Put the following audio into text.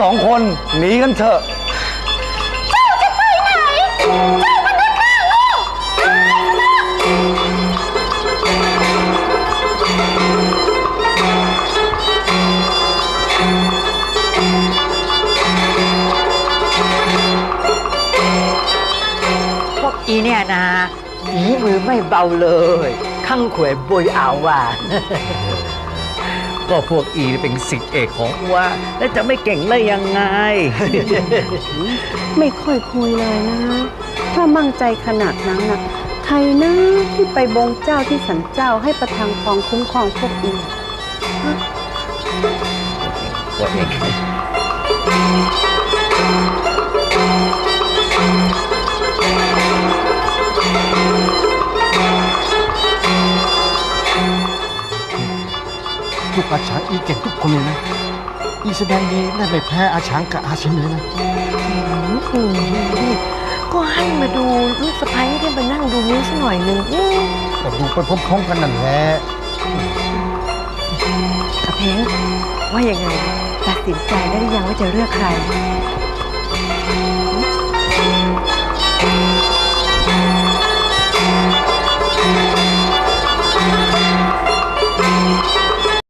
สองคนหนีกันเถอะพวกอีเนี่ยนะฝีมือไม่เบาเลย ข้างขวยบุยเอาว่ะ ก็พวกอีเป็นสิทธิเอกของอัวแล้วจะไม่เก่งได้ยังไง ไม่ค่อยคุยเลยนะ ถ้ามั่งใจขนาดนั้นน่ะใครนะที่ไปบงเจ้าที่สันเจ้าให้ประทังครองคุ้มครองพวกอีกตัวเอง ทุกอาช้างอีเก่งทุกคนเลยนะ อีแสดงดีได้ไม่แพ้อาช้างกับอาชินเลยนะอืมก็ให้มาดูลูกสะพ้ายไม่ได้มานั่งดูนิ้วสักหน่อยหนึ่งอืมก็ดูไปพร้อมๆกันนั่นแหละกระเพงว่ายังไงตัดสินใจได้หรือยังว่าจะเลือกใคร